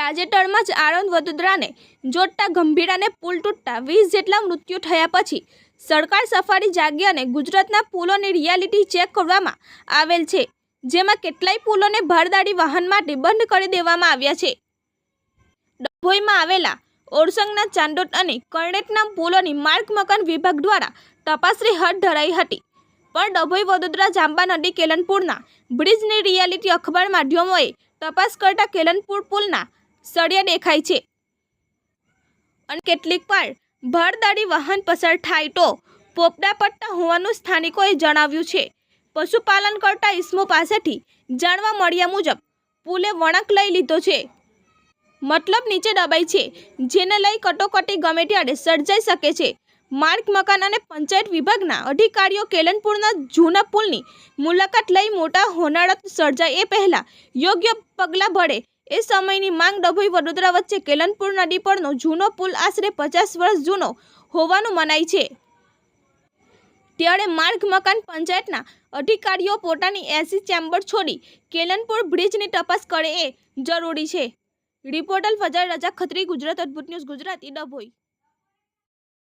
તાજેતરમાં જ આણંદ વડોદરાને જોડતા ગંભીરાને પુલ તૂટતા વીસ જેટલા મૃત્યુ થયા પછી સરકાર સફારી જાગી અને ગુજરાતના પુલોની રિયાલિટી ચેક કરવામાં આવેલ છે, જેમાં કેટલાય પુલોને ભારદાડી વાહન માટે બંધ કરી દેવામાં આવ્યા છે. ડભોઈમાં આવેલા ઓરસંગના ચાંદોટ અને કર્ણેટના પુલોની માર્ગ મકાન વિભાગ દ્વારા તપાસરી હાથ ધરાઈ હતી. પણ ડભોઈ, વડોદરા, જાંબા નદી, કેલનપુરના બ્રિજની રિયાલિટી અખબાર માધ્યમોએ તપાસ કરતા કેલનપુર પુલના સળિયા દેખાય છે. અને કેટલીક વાર ભરદારી વાહન પસાર થાય તો પોપડા પડતા હોવાનું સ્થાનિકોએ જણાવ્યું છે. પશુપાલન કરતા ઈસમો પાસેથી જાણવા મળ્યા મુજબ પુલે વળાંક લઈ લીધો છે. મતલબ નીચે દબાઈ છે, જેને લઈ કટોકટી ગમે ત્યારે સર્જાઈ શકે છે. માર્ગ, મકાન અને પંચાયત વિભાગના અધિકારીઓ કેલનપુરના જૂના પુલની મુલાકાત લઈ મોટા હોનાળા સર્જાય એ પહેલાં યોગ્ય પગલાં ભરે એ સમયની માંગ ડભોઈ વડોદરા વચ્ચે કેલનપુર નદી પરનો જૂનો પુલ આશરે પચાસ વર્ષ જૂનો હોવાનું મનાય છે. ત્યારે માર્ગ, મકાન, પંચાયતના અધિકારીઓ પોતાની એસી ચેમ્બર છોડી કેલનપુર બ્રિજની તપાસ કરે એ જરૂરી છે. રિપોર્ટર ફજર રજા, ખત્રી, ગુજરાત અદ્ભુત ન્યૂઝ, ગુજરાતી ડભોઈ.